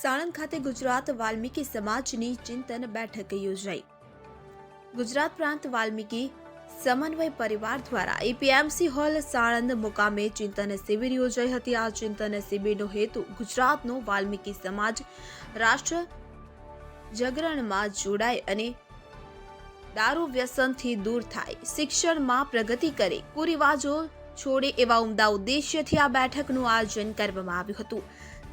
સાણંદ ખાતે ગુજરાત વાલ્મીકી સમાજની ચિંતન બેઠક યોજાઈ. ગુજરાત પ્રાંત વાલ્મીકી સમન્વય પરિવાર દ્વારા એપીએમસી હોલ સાણંદ મુકામે ચિંતન શિબિર યોજાઈ હતી. આ ચિંતન શિબિરનો હેતુ ગુજરાતનો વાલ્મીકી સમાજ રાષ્ટ્ર જાગરણમાં જોડાય અને દારૂ વ્યસનથી દૂર થાય. શિક્ષણમાં પ્રગતિ કરે, કુરિવાજો છોડે એવા ઉમદા ઉદ્દેશ્યથી આ બેઠકનું આયોજન કરવામાં આવ્યું હતું.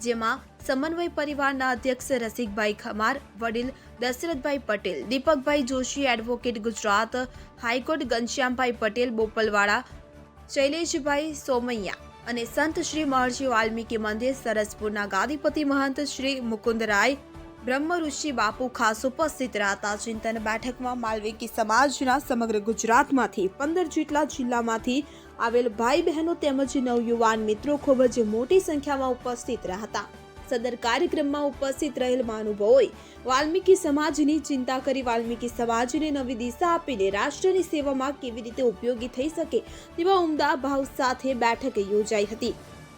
જેમાં સમન્વય પરિવારના અધ્યક્ષ રસિકભાઈ ખમાર, વડીલ Dashrathbhai Patel, Deepakbhai Joshi advocate Gujarat, high court Ghanshyambhai Patel બોપલવાળા Shaileshbhai Somaiya અને સંત શ્રી મહર્ષિ વાલ્મીકી મંદિર સરસપુરના ગાદીપતિ મહંત શ્રી મુકુંદરાય બ્રહ્મ ઋષિ બાપુ ખાસ ઉપસ્થિત રહ્યા ચિંતન બેઠકમાં માલવેકી સમાજના સમગ્ર ગુજરાતમાંથી પંદર જેટલા જિલ્લામાંથી આવેલ ભાઈ બહેનો તેમજ નવયુવાન મિત્રો ખૂબ જ મોટી સંખ્યામાં ઉપસ્થિત રહ્યા હતા સદર કાર્યક્રમમાં ઉપસ્થિત રહેલ મહાનુભાવોએ વાલ્મીકી સમાજની ચિંતા કરી વાલ્મીકી સમાજને નવી દિશા આપીને રાષ્ટ્રની સેવામાં કેવી રીતે ઉપયોગી થઈ શકે તેવા ઉમદા ભાવ સાથે બેઠક યોજાઈ હતી.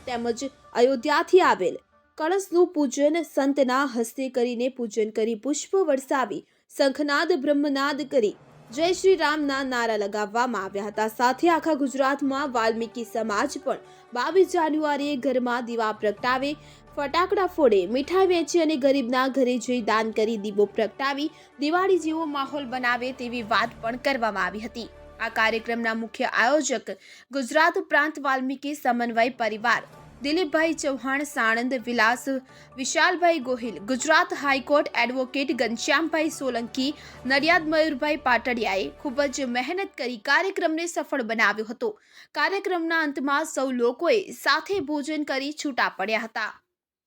તેમજ અયોધ્યાથી આવેલ કળશનું પૂજન સંતના હસ્તે કરીને પૂજન કરી પુષ્પ વરસાવી, શંખનાદ, બ્રહ્મનાદ કરી જય શ્રી રામના નારા લગાવવામાં આવ્યા હતા. સાથે આખા ગુજરાતમાં વાલ્મીકી સમાજ પણ બાવીસ જાન્યુઆરીએ ઘરમાં દીવા પ્રગટાવે, ફટાકડા ફોડે, મીઠાઈ વેચી અને ગરીબના ઘરે જઈ દાન કરી દીવો પ્રગટાવી, દિવાળી જેવો માહોલ બનાવે તેવી વાત પણ કરવામાં આવી હતી. આ કાર્યક્રમના મુખ્ય આયોજક ગુજરાત પ્રાંત વાલ્મીકી સમન્વય પરિવાર દિલીપભાઈ Chauhan Sanand Vilas Vishalbhai Gohil Gujarat high court advocate Ghanshyambhai Solanki Nadiad Mayurbhai પાટડિયાએ ખૂબ જ મહેનત કરી કાર્યક્રમને સફળ બનાવ્યો હતો. કાર્યક્રમના અંતમાં સૌ લોકોએ સાથે ભોજન કરી છૂટા પડ્યા હતા.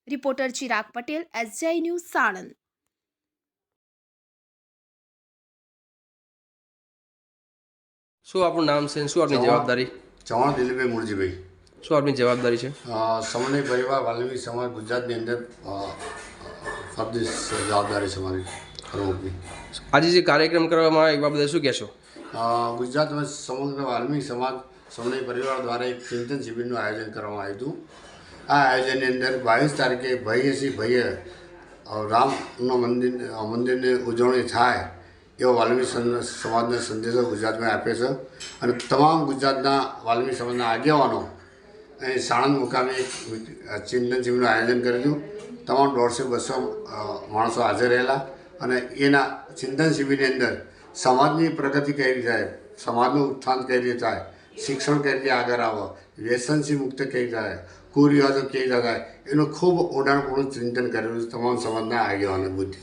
Reporter Chirag Patel SGI news Sanand. શું આપણું નામ છે શું આપની જવાબદારી? ચૌહાણ દિલીપભાઈ મુરજીભાઈ. શું આપની જવાબદારી છે? સમન્વય પરિવાર વાલ્મી સમાજ ગુજરાતની અંદર જવાબદારી છે મારી કરવું આજે જે કાર્યક્રમ કરવામાં આવે એ બાબતે શું કહેશો? ગુજરાતમાં સમગ્ર વાલ્મી સમાજ સમન્વય પરિવાર દ્વારા એક ચિંતન શિબિરનું આયોજન કરવામાં આવ્યું હતું. આ આયોજનની અંદર બાવીસ તારીખે ભાઈએ શ્રી ભાઈએ રામનો મંદિર મંદિરની ઉજવણી થાય એવો વાલ્મી સમાજનો સંદેશો ગુજરાતમાં આપે છે. અને તમામ ગુજરાતના વાલ્મી સમાજના આગેવાનો અહીં સાણંદ મુકામે એક ચિંતન શિબિરનું આયોજન કરેલું તમામ દોઢસો બસો માણસો હાજર રહેલા અને એના ચિંતન શિબિરની અંદર સમાજની પ્રગતિ કઈ રીતે થાય, સમાજનું ઉત્થાન કઈ રીતે થાય, શિક્ષણ કઈ રીતે આગળ આવે, વ્યસનથી મુક્ત કઈ રીતે થાય, કુરિવાજો કઈ રીતે થાય, એનું ખૂબ ઊંડાણપૂર્ણ ચિંતન કરેલું તમામ સમાજના આગેવાનો બુદ્ધિ